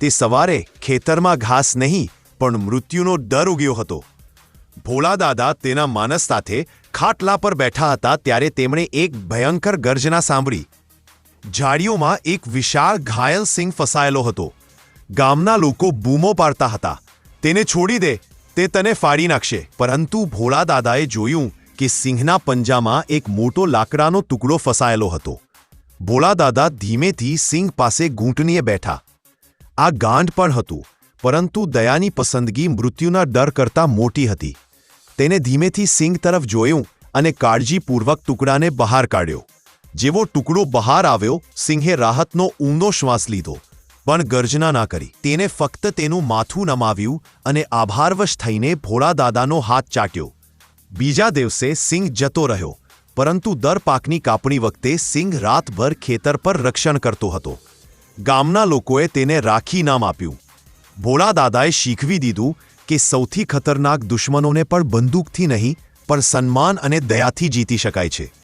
તે સવારે ખેતરમાં ઘાસ નહીં, પણ મૃત્યુનો ડર ઉગ્યો હતો. ભોળા દાદા તેના માનસ સાથે ખાટલા પર બેઠા હતા ત્યારે તેમણે એક ભયંકર ગર્જના સાંભળી. ઝાડીઓમાં એક વિશાળ ઘાયલ સિંહ ફસાયેલો હતો. ગામના લોકો બૂમો પાડતા હતા. તેને છોડી દે, તે તને ફાડી નાખશે. પરંતુ ભોળા દાદાએ જોયું કે સિંહના પંજામાં એક મોટો લાકડાનો ટુકડો ફસાયેલો હતો. ભોળા દાદા ધીમેથી સિંહ પાસે ઘૂંટણીએ બેઠા. આ ગાંઠ પણ હતું, પરંતુ દયાની પસંદગી મૃત્યુના ડર કરતાં મોટી હતી. તેને ધીમેથી સિંહ તરફ જોયું અને કાળજીપૂર્વક ટુકડાને બહાર કાઢ્યો. જેવો ટુકડો બહાર આવ્યો, સિંહે રાહતનો ઊંડો શ્વાસ લીધો, પણ ગર્જના ના કરી. તેને ફક્ત તેનું માથું નમાવ્યું અને આભારવશ થઈને ભોળા દાદાનો હાથ ચાટ્યો. બીજા દિવસે સિંહ જતો રહ્યો, પરંતુ દર પાકની કાપણી વખતે સિંહ રાતભર ખેતર પર રક્ષણ કરતો હતો. ગામના લોકોએ તેને રાખી નામ આપ્યું. ભોળા દાદાએ શીખવી દીધું કે સૌથી ખતરનાક દુશ્મનોને પણ બંદૂકથી નહીં, પણ સન્માન અને દયાથી જીતી શકાય છે.